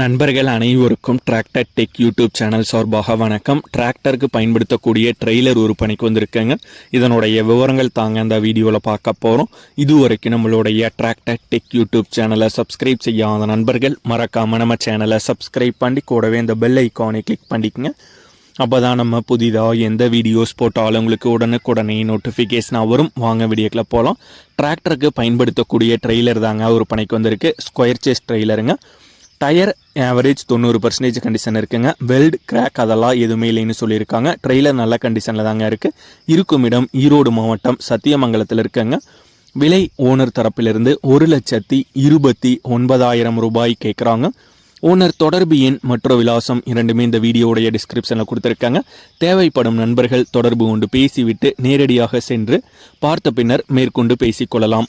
நண்பர்கள் அனைவருக்கும் tractor tech YouTube channel சார்பாக வணக்கம். டிராக்டருக்கு பயன்படுத்தக்கூடிய ட்ரெய்லர் விற்பனைக்கு வந்திருக்கேங்க. இதனுடைய விவரங்கள் தாங்க அந்த வீடியோவில் பார்க்க போகிறோம் இதுவரைக்கும் நம்மளுடைய டிராக்டர் டெக் யூடியூப் சேனலை சப்ஸ்கிரைப் செய்யாத நண்பர்கள் மறக்காமல் நம்ம சேனலை சப்ஸ்கிரைப் பண்ணி கூடவே இந்த பெல் ஐக்கானை கிளிக் பண்ணிக்கங்க. அப்போ தான் நம்ம புதிதாக எந்த வீடியோஸ் போட்டாலும் உங்களுக்கு உடனுக்குடனே நோட்டிஃபிகேஷனாக வரும். வாங்க வீடியோக்கில் போகலாம் டிராக்டருக்கு பயன்படுத்தக்கூடிய ட்ரெய்லர் தாங்க விற்பனைக்கு வந்திருக்கு. ஸ்கொயர் சேஸ் ட்ரெய்லருங்க டயர் ஆவரேஜ் தொண்ணூறு பர்சன்டேஜ் கண்டிஷன் இருக்குங்க. வெல்ட் கிராக் அதெல்லாம் எதுவுமே இல்லைன்னு சொல்லியிருக்காங்க. ட்ரெய்லர் நல்ல கண்டிஷனில் தாங்க இருக்குது இருக்கும் இடம் ஈரோடு மாவட்டம் சத்தியமங்கலத்தில் இருக்குங்க. விலை ஓனர் தரப்பிலிருந்து ஒரு லட்சத்தி இருபத்தி ஒன்பதாயிரம் ரூபாய் கேட்குறாங்க ஓனர் தொடர்பு எண் மற்றும் விலாசம் இரண்டுமே இந்த வீடியோடைய டிஸ்கிரிப்ஷனில் கொடுத்துருக்காங்க. தேவைப்படும் நண்பர்கள் தொடர்பு கொண்டு பேசிவிட்டு நேரடியாக சென்று பார்த்த பின்னர் மேற்கொண்டு பேசிக்கொள்ளலாம்.